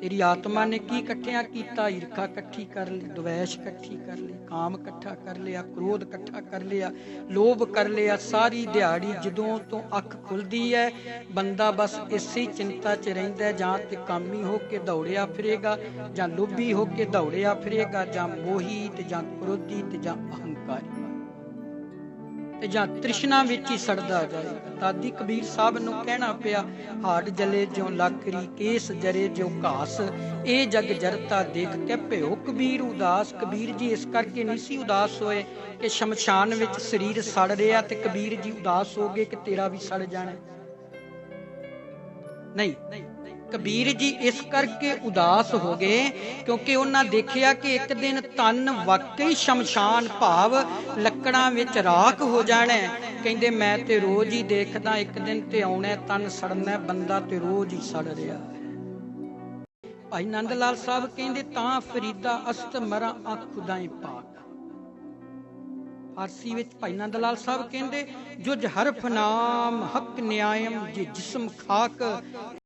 ਤੇਰੀ ਆਤਮਾ ਨੇ ਕੀ ਇਕੱਠਿਆਂ ਕੀਤਾ? ਈਰਖਾ ਇਕੱਠੀ ਕਰ ਲਈ, ਦੁਵੇਸ਼ ਇਕੱਠੀ ਕਰ ਲਈ, ਕਾਮ ਇਕੱਠਾ ਕਰ ਲਿਆ, ਕ੍ਰੋਧ ਇਕੱਠਾ ਕਰ ਲਿਆ, ਲੋਭ ਕਰ ਲਿਆ, ਸਾਰੀ ਦਿਹਾੜੀ ਜਦੋਂ ਤੋਂ ਅੱਖ ਖੁੱਲਦੀ ਹੈ ਬੰਦਾ ਬਸ ਇਸੇ ਚਿੰਤਾ 'ਚ ਰਹਿੰਦਾ ਜਾਂ ਤੇ ਕਾਮੀ ਹੋ ਕੇ ਦੌੜਿਆ ਫਿਰੇਗਾ, ਜਾਂ ਲੋਭੀ ਹੋ ਕੇ ਦੌੜਿਆ ਫਿਰੇਗਾ, ਜਾਂ ਮੋਹੀ ਤੇ ਜਾਂ ਕ੍ਰੋਧੀ ਤੇ ਜਾਂ ਅਹੰਕਾਰੀ। ਤੇ ਜਾਂ ਤ੍ਰਿਸ਼ਨਾ ਵਿੱਚ ਹੀ ਸੜਦਾ ਜਾਏਗਾ ਦਾਦੀ ਕਬੀਰ ਸਾਹਿਬ ਨੂੰ ਕਹਿਣਾ ਪਿਆ, ਹਾੜ ਜਲੇ ਜਿਉ ਲੱਕਰੀ ਕੇਸ ਜਰੇ ਜਿਉ ਘਾਸ। ਇਹ ਜਗ ਜਰਤਾ ਦੇਖ ਕੇ ਭਿਓ ਕਬੀਰ ਉਦਾਸ। ਕਬੀਰ ਜੀ ਇਸ ਕਰਕੇ ਨਹੀਂ ਸੀ ਉਦਾਸ ਹੋਏ ਕਿ ਸ਼ਮਸ਼ਾਨ ਵਿੱਚ ਸਰੀਰ ਸੜ ਰਿਹਾ ਤੇ ਕਬੀਰ ਜੀ ਉਦਾਸ ਹੋ ਗਏ ਕਿ ਤੇਰਾ ਵੀ ਸੜ ਜਾਣਾ। ਨਹੀਂ ਕਬੀਰ ਜੀ, ਇਸ ਕਰਕੇ ਉਦਾਸ ਹੋ ਗਏ ਕਿਉਂਕਿ ਉਹਨਾਂ ਦੇਖਿਆ ਕਿ ਇੱਕ ਦਿਨ ਤਨ ਵਾਕਈ ਸ਼ਮਸ਼ਾਨ ਭਾਵ ਲੱਕੜਾਂ ਵਿੱਚ ਰਾਖ ਹੋ ਜਾਣਾ ਕਹਿੰਦੇ, ਮੈਂ ਤੇ ਰੋਜ਼ ਹੀ ਦੇਖਦਾ, ਇੱਕ ਦਿਨ ਤੇ ਆਉਣਾ ਤਨ ਸੜਨਾ ਬੰਦਾ ਤੇ ਰੋਜ਼ ਹੀ ਸੜ ਰਿਹਾ ਭਾਈ ਨੰਦ ਲਾਲ ਸਾਹਿਬ ਕਹਿੰਦੇ, ਤਾਂ ਫਰੀਦਾ ਅਸਤ ਮਰਾਂ ਅੱਖ ਪਾਕ। ਫਾਰਸੀ ਵਿੱਚ ਭਾਈ ਨੰਦ ਲਾਲ ਸਾਹਿਬ ਕਹਿੰਦੇ ਜੁਜ ਹਰਫ ਨਾਮ ਹਕ ਨਿਆਇਮ ਜੇ ਜਿਸਮ ਖਾਕ